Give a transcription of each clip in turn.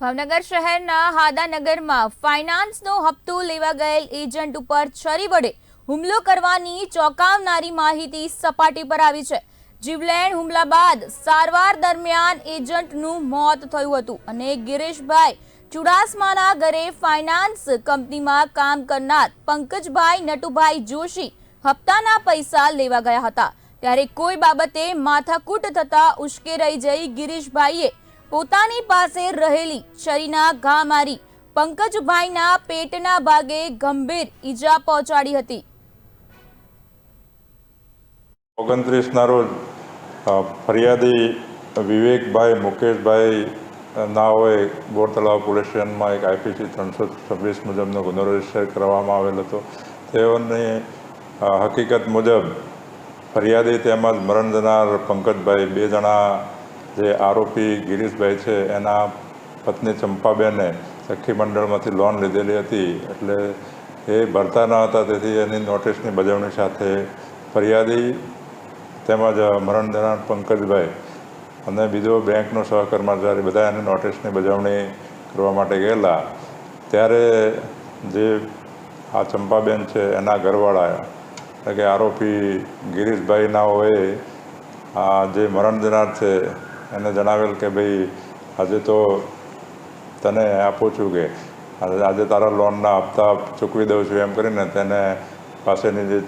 ભાવનગર શહેરના હાદાનગરમાં ફાઇનાન્સનો હપ્તો લેવા ગયેલ એજન્ટ ઉપર છરી વડે હુમલો કરવાની ચોંકાવનારી માહિતી સપાટી પર આવી છે. જીવલેણ હુમલા બાદ સારવાર દરમિયાન એજન્ટનું મોત થયું હતું અને ગિરીશભાઈ ચુડાસમાના ઘરે ફાઇનાન્સ કંપનીમાં કામ કરનાર પંકજભાઈ નટુભાઈ જોશી હપ્તાના પૈસા લેવા ગયા હતા. ત્યારે કોઈ બાબતે માથાકૂટ થતા ઉશ્કેરાઈ જઈ ગિરીશભાઈએ પોતાની પાસે રહેલી છરીના ઘા મારી પંકજભાઈના પેટના ભાગે ગંભીર ઈજા પહોંચાડી હતી. ઓગણત્રીસના રોજ ફરિયાદી વિવેકભાઈ મુકેશભાઈ નાઓએ બોર તળાવ પોલીસ સ્ટેશનમાં એક આઈપીસી ત્રણસો છવ્વીસ મુજબનો ગુનો રજિસ્ટર કરવામાં આવેલ હતો. તેઓની હકીકત મુજબ ફરિયાદી તેમજ મરણ જનાર પંકજભાઈ બે જણા જે આરોપી ગિરીશભાઈ છે, એના પત્ની ચંપાબેને સખી મંડળમાંથી લોન લીધેલી હતી. એટલે એ ભરતા ન હતા, તેથી એની નોટિસની બજવણી સાથે ફરિયાદી તેમજ મરણ જનાર પંકજભાઈ અને બીજો બેંકનો સહકર્મચારી બધા એની નોટિસની બજવણી કરવા માટે ગયેલા. ત્યારે જે આ ચંપાબેન છે, એના ઘરવાળા એટલે કે આરોપી ગિરીશભાઈના હોય આ જે મરણ દેનાર છે એને જણાવેલ કે ભાઈ, આજે તો તને આપું છું કે, આજે તારા લોનના હપ્તા ચૂકવી દઉં છું. એમ કરીને તેને પાસેની જે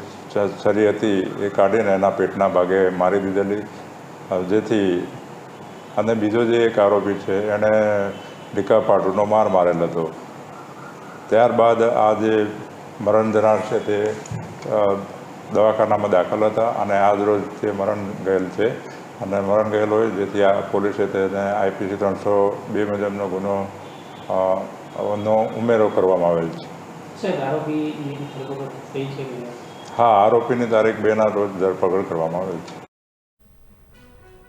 છરી હતી એ કાઢીને એના પેટના ભાગે મારી દીધેલી. જેથી અને બીજો જે એક આરોપી છે એણે ડીકા પાટુનો માર મારેલ હતો. ત્યારબાદ આ જે મરણ જનાર છે તે દવાખાનામાં દાખલ હતા અને આજ રોજ તે મરણ ગયેલ છે. અને મરણ ગયેલો હોય જેથી આ પોલીસે તેને આઈપીસી ત્રણસો બે મુજબનો ગુનો નો ઉમેરો કરવામાં આવેલ છે? હા આરોપીની તારીખ બેના રોજ ધરપકડ કરવામાં આવેલ છે